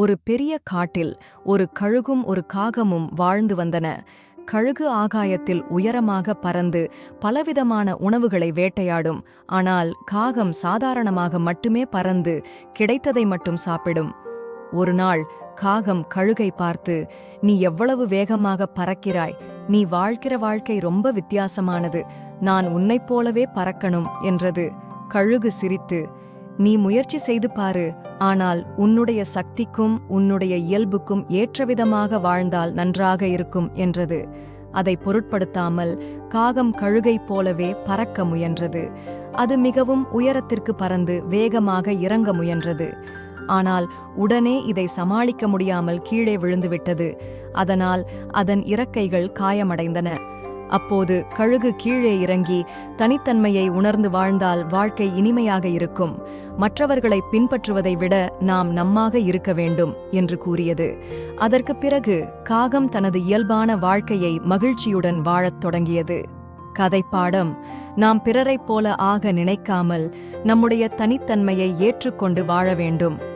ஒரு பெரிய காட்டில் ஒரு கழுகும் ஒரு காகமும் வாழ்ந்து வந்தன. கழுகு ஆகாயத்தில் உயரமாக பறந்து பலவிதமான உணவுகளை வேட்டையாடும். ஆனால் காகம் சாதாரணமாக மட்டுமே பறந்து கிடைத்ததை மட்டும் சாப்பிடும். ஒரு நாள் காகம் கழுகை பார்த்து நீ எவ்வளவு வேகமாக பறக்கிறாய்? நீ வாழ்கிற வாழ்க்கை ரொம்ப வித்தியாசமானது. நான் உன்னைப் போலவே பறக்கணும் என்றது. கழுகு சிரித்து நீ முயற்சி செய்து பாரு ஆனால் உன்னுடைய சக்திக்கும் உன்னுடைய இயல்புக்கும் ஏற்றவிதமாக வாழ்ந்தால் நன்றாக இருக்கும் என்றது. அதை பொருட்படுத்தாமல் காகம் கழுகை போலவே பறக்க முயன்றது. அது மிகவும் உயரத்திற்கு பறந்து வேகமாக இறங்க முயன்றது. ஆனால் உடனே இதை சமாளிக்க முடியாமல் கீழே விழுந்துவிட்டது. அதனால் அதன் இறக்கைகள் காயமடைந்தன. அப்போது கழுகு கீழே இறங்கி தனித்தன்மையை உணர்ந்து வாழ்ந்தால் வாழ்க்கை இனிமையாக இருக்கும். மற்றவர்களை பின்பற்றுவதை விட நாம் நம்மாக இருக்க வேண்டும் என்று கூறியது. அதற்குப் பிறகு காகம் தனது இயல்பான வாழ்க்கையை மகிழ்ச்சியுடன் வாழத் தொடங்கியது. கதைப்பாடம் நாம் பிறரைப் போல ஆக நினைக்காமல் நம்முடைய தனித்தன்மையை ஏற்றுக்கொண்டு வாழ வேண்டும்.